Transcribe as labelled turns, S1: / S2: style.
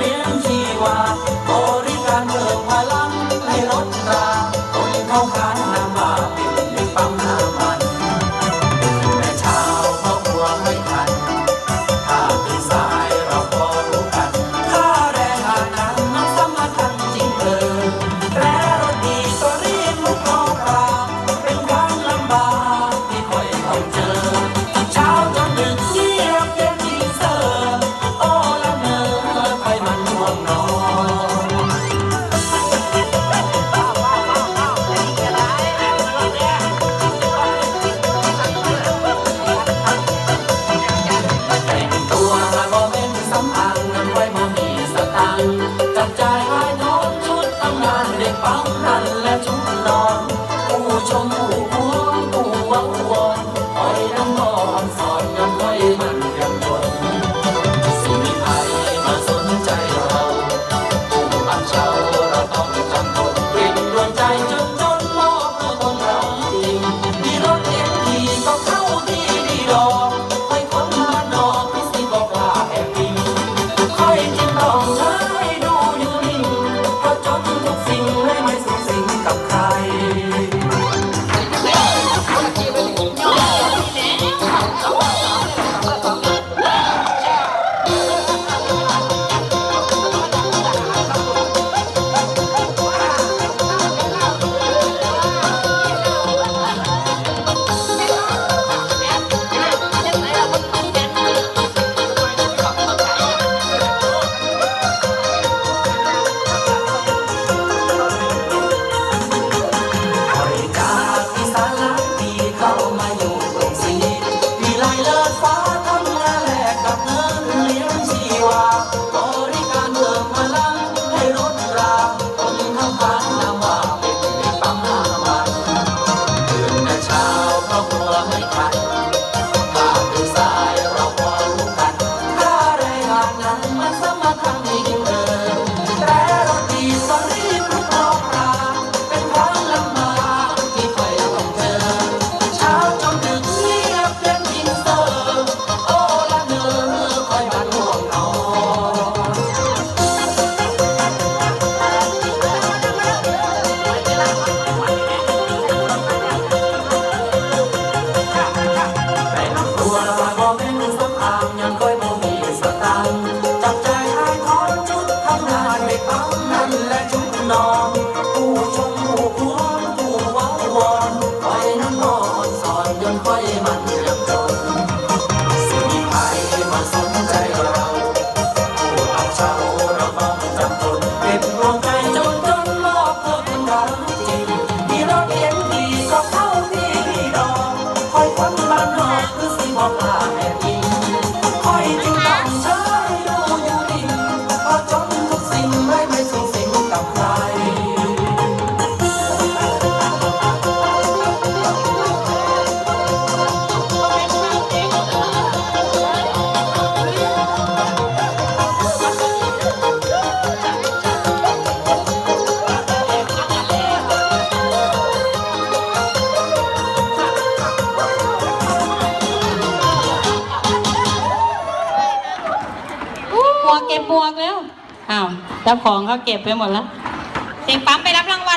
S1: 连รี hàng nhàn khơi เก็บบวกแล้วอ้าวเจ้าของเขา
S2: เก็บไปหมดแล้วเสียงปั๊มไปรับรางวัล